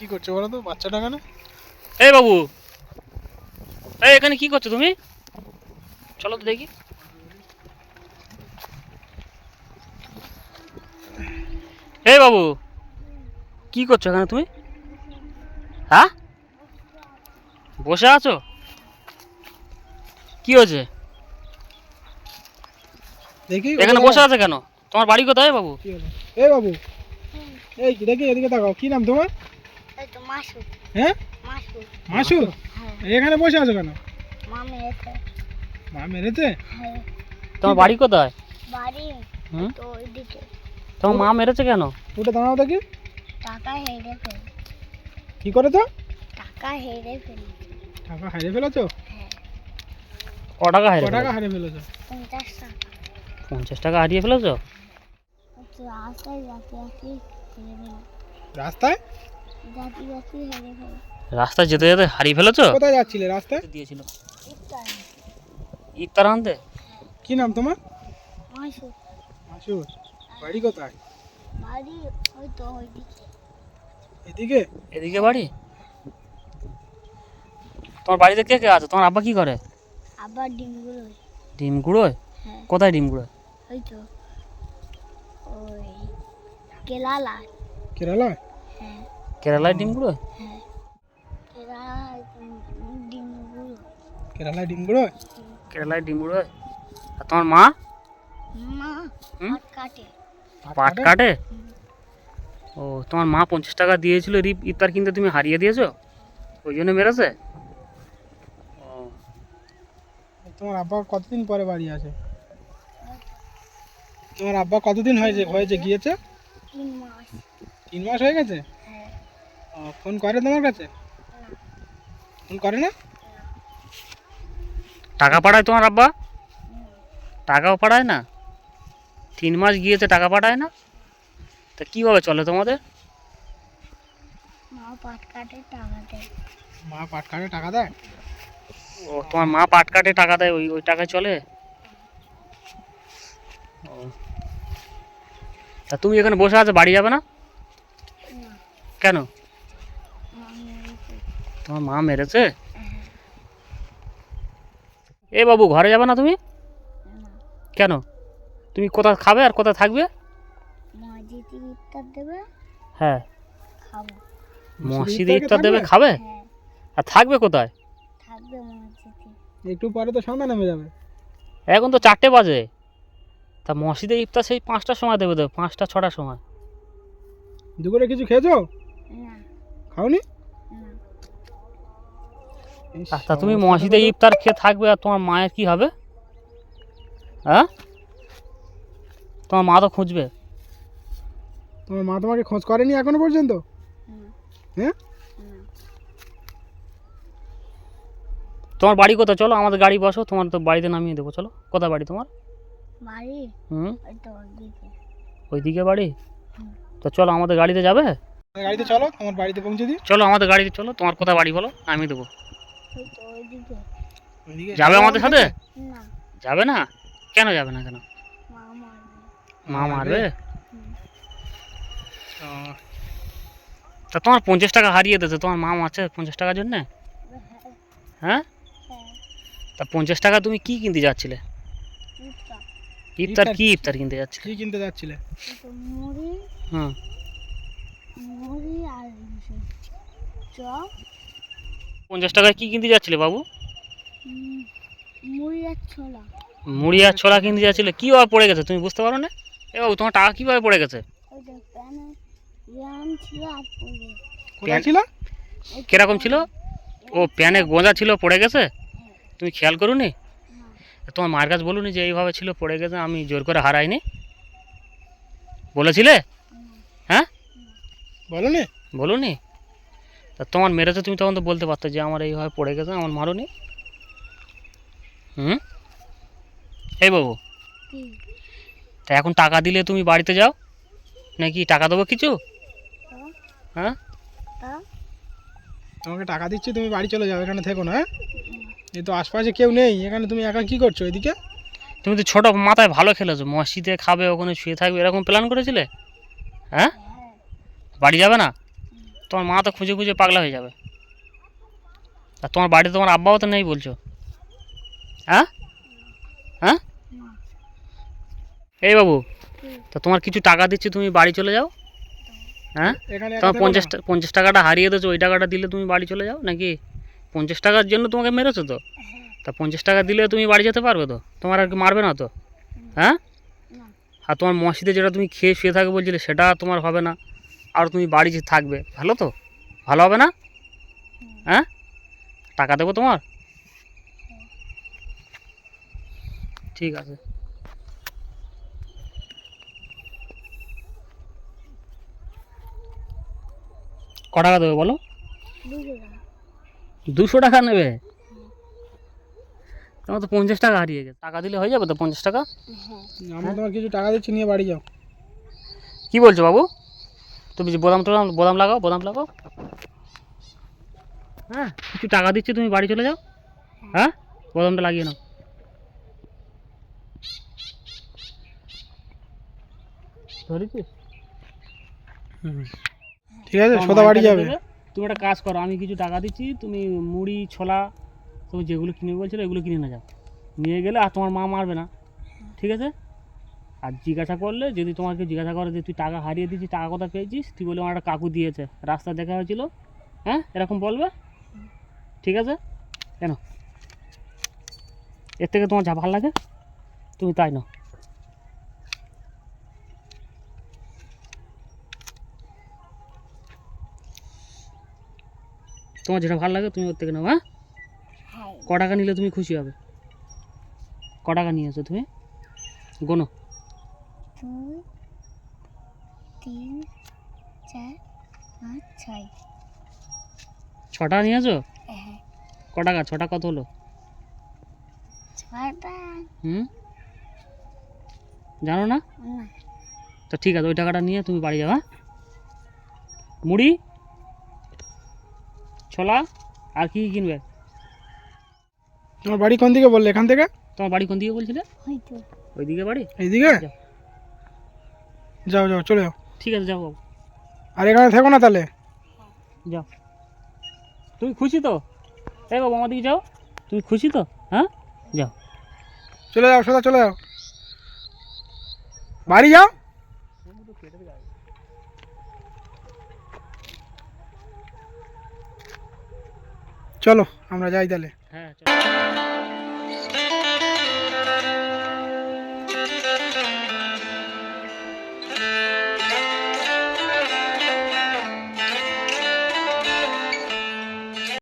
কি করছ বলো তো? বাচ্চাটা কেন এই বাবু। এই এখানে কি করছ তুমি? চলো তো দেখি। এই বাবু কি করছ এখানে তুমি? হ্যাঁ? বসে আছো? কি হয়েছে? দেখি এখানে বসে আছে কেন? তোমার বাড়ি কোথায় বাবু? এই বাবু। এই দেখি এদিকে তাকাও। কি নাম তোমার? হ্যাঁ? হ্যাঁ। এখানে বসে আছো কেন? মা মেরেছে। হ্যাঁ। তোমার বাড়ি কোথায়? বাড়ি। তো ওইদিকে। তোমার মা মেরেছে কেন? ওটা দাঁড়াও দেখি। টাকা হেরে ফেল কি করে তো টাকা হেরে ফেল টাকা হারিয়ে ফেলেছো? হ্যাঁ। ক টাকা ক টাকা হারিয়ে ফেলেছো? পঞ্চাশ টাকা। পঞ্চাশ টাকা হারিয়ে ফেলেছো? রাস্তায়? রাস্তায় যেতে যেতে হারিয়ে ফেলেছো? কোথায় যাচ্ছিলে রাস্তায়? দিয়েছিল। ইফতার। আনতে? কি নাম তোমার? মাসুর বাড়ি কোথায়? বাড়ি ওই তো ওইদিকে। এদিকে? এদিকে বাড়ি? তোমার বাড়িতে কে কে আছে? তোমার আব্বা কি করে? আবার ডিমগুলো ডিম গুঁড়োয়? হ্যাঁ। কোথায় ডিম গুঁড়োয়? ওই তো। ওই কেলালা কেরালায়? হ্যাঁ। কেরালায় ডিমগুলো? কেরালায় ডিমগুড়োয় কেরালায় ডিম গুঁড়োয় আর তোমার মা? পাট কাটে। ও তোমার মা পঞ্চাশ টাকা দিয়েছিল রিপ ইফতার কিনতে তুমি হারিয়ে দিয়েছ? ওই জন্য মেরেছে? ও। তোমার আব্বা কতদিন পরে বাড়ি আসে তোমার আব্বা কতদিন হয়েছে হয়েছে গিয়েছে? তিন মাস। তিন মাস হয়ে গেছে? ফোন করে তোমার কাছে? ফোন করে না? টাকা পাঠায় তোমার আব্বা? টাকাও পাঠায় না? তিন মাস গিয়েছে টাকা পাঠায় না? তা কীভাবে চলে তোমাদের? মা পাট কাটে টাকা দেয়। মা পাট কাটে টাকা দেয়? ও তোমার মা পাট কাটে টাকা দেয় ওই ওই টাকায় চলে? ও। তা তুমি এখানে বসে আছো বাড়ি যাবে না। কেন? তোমার মা মেরেছে? এ বাবু ঘরে যাবে না তুমি? কেন? তুমি কোথা খাবে আর কোথা থাকবে? ইফতার দেবে হ্যাঁ। মসজিদে ইফতারে ইফতার দেবে খাবে? হ্যাঁ আর থাকবে কোথায়? থাকবে একটু পরে তো সন্ধ্যা নেমে যাবে। এখন তো চারটে বাজে। তা মসজিদে ইফতার সেই পাঁচটার সময় দেবে তো? পাঁচটা ছটার সময়? দুপুরে কিছু খেয়েছো? না। খাওনি? তা তুমি মসজিদে ইফতার খেয়ে থাকবে আর তোমার মায়ের কি হবে? হ্যাঁ? তোমার মা তো খুঁজবে। তোমার মা তোমাকে খোঁজ করেনি এখনও পর্যন্ত? হ্যাঁ? তোমার বাড়ি কোথায়? চলো আমাদের গাড়ি বসো তোমার তো বাড়িতে নামিয়ে দেবো চলো। কোথায় বাড়ি তোমার? বাড়ি? হুম? ওইদিকে। বাড়ি? তো চলো আমাদের গাড়িতে যাবে? গাড়িতে চলো আমার বাড়িতে পৌঁছে দিই চলো আমাদের গাড়িতে চলো তোমার কোথায় বাড়ি বলো নামিয়ে দেবো। যাবে আমাদের সাথে? যাবে না? কেন যাবে না কেন? মা মারবে। তা তোমার পঞ্চাশ টাকা হারিয়ে দিয়েছে। তোমার মা মারছে পঞ্চাশ টাকার জন্যে? হ্যাঁ। হ্যাঁ? হ্যাঁ তা পঞ্চাশ টাকা তুমি কি কিনতে যাচ্ছিলে? ইফতার। কি ইফতার। কিনতে যাচ্ছিলে? কি কিনতে যাচ্ছিলে? মুড়ি হুম। মুড়ি আর চপ। পঞ্চাশ টাকায় কি কিনতে যাচ্ছিলে বাবু? মুড়ি আর ছোলা। মুড়ি আর ছোলা কিনতে যাচ্ছিলে? কীভাবে পড়ে গেছে তুমি বুঝতে পারো না? এ বাবু তোমার টাকা কীভাবে পড়ে গেছে? ছিল কীরকম ছিল? ও প্যানে গোঁজা ছিল পড়ে গেছে? তুমি খেয়াল করুনি? না। তোমার মার কাছে বলুনি যে এইভাবে ছিল পড়ে গেছে আমি জোর করে হারাইনি। বলেছিলে? হ্যাঁ? বলনি? বলুনি? তা তোমার মেরেছে তুমি তখন তো বলতে পারতো যে আমার এইভাবে পড়ে গেছে আমার মারুনি। হুম? এই বাবু। তা এখন টাকা দিলে তুমি বাড়িতে যাও? নাকি টাকা দেবো কিছু? হ্যাঁ। তোমাকে টাকা দিচ্ছি তুমি বাড়ি চলে যাও এখানে থেকো না হ্যাঁ? এই তো আশপাশে কেউ নেই এখানে তুমি একা কি করছ এদিকে? তুমি তো ছোটো মাথায় ভালো খেলেছো মসজিদে খাবে ওখানে শুয়ে থাকবে এরকম প্ল্যান করেছিলে? হ্যাঁ? হ্যাঁ। বাড়ি যাবে না? তোমার মা তো খুঁজে খুঁজে পাগলা হয়ে যাবে। আর তোমার বাড়িতে তোমার আব্বাও তো নেই বলছো? হ্যাঁ? হ্যাঁ? এই বাবু তা তোমার কিছু টাকা দিচ্ছি তুমি বাড়ি চলে যাও। হ্যাঁ? তোমার পঞ্চাশ। পঞ্চাশ টাকাটা হারিয়ে দিয়েছ ওই টাকাটা দিলে তুমি বাড়ি চলে যাও নাকি? পঞ্চাশ টাকার জন্য তোমাকে মেরেছো তো? তা পঞ্চাশ টাকা দিলে তুমি বাড়ি যেতে পারবে তো? তোমার আর কি মারবে না তো? হ্যাঁ? আর তোমার মসজিদে যেটা তুমি খেয়ে শুয়ে থাকবে বলছিলে সেটা তোমার হবে না। আর তুমি বাড়ি যে থাকবে ভালো তো? ভালো হবে না? হ্যাঁ? টাকা দেবো তোমার? ঠিক আছে। ক টাকা দেবে বলো? দুশো টাকা নেবে? তোমার তো পঞ্চাশ টাকা হারিয়ে গেছে। টাকা দিলে হয়ে যাবে তো পঞ্চাশ টাকা? আমি তোমার কিছু টাকা দিচ্ছি নিয়ে বাড়ি যাও। কি বলছো বাবু? তুমি বোদাম টোদাম বোদাম লাগাও বোদাম লাগাও। হ্যাঁ কিছু টাকা দিচ্ছি তুমি বাড়ি চলে যাও। হ্যাঁ বোদামটা লাগিয়ে নাও। ধরেছিস? ঠিক আছে সোদা বাড়ি যাবে। তুমি একটা কাজ করো আমি কিছু টাকা দিচ্ছি তুমি মুড়ি ছোলা তুমি যেগুলো কিনে বলছিলে এগুলো কিনে না যাও। নিয়ে গেলে আর তোমার মা মারবে না। ঠিক আছে? আর জিজ্ঞাসা করলে যদি তোমাকে জিজ্ঞাসা করে যে তুই টাকা হারিয়ে দিয়েছিস টাকা কোথায় পেয়েছিস তুই বলে আমার একটা কাকু দিয়েছে। রাস্তা দেখা হয়েছিল। হ্যাঁ? এরকম বলবে? ঠিক আছে? কেন? এর থেকে তোমার যা ভালো লাগে তুমি তাই নাও। তোমার যেটা ভালো লাগে তুমি ওর থেকে নাও হ্যাঁ? হ্যাঁ। ক টাকা নিলে তুমি খুশি হবে? ক টাকা নিয়েছো তুমি? গোনো। দুই তিন চার পাঁচ ছয়। ছটা নিয়ে এসো হ্যাঁ ক টাকা ছটা কত হলো? ছটা। হুম? জানো না? তো ঠিক আছে ওই টাকাটা নিয়ে তুমি বাড়ি যাও হ্যাঁ? মুড়ি ছোলা আর কি কি কিনবে? তোমার বাড়ি কোন দিকে বললে এখান থেকে? তোমার বাড়ি কোন দিকে বলছিলে? ওইদিকে বাড়ি? এইদিকে? যাও। যাও চলে যাও। ঠিক আছে যাও আর এখানে থেকো না তাহলে। যাও। তুমি খুশি তো? এই বাবু আমার দিকে যাও। তুমি খুশি তো? হ্যাঁ? যাও। চলে যাও সোদা চলে যাও। বাড়ি যাও। চলো আমরা যাই তাহলে। হ্যাঁ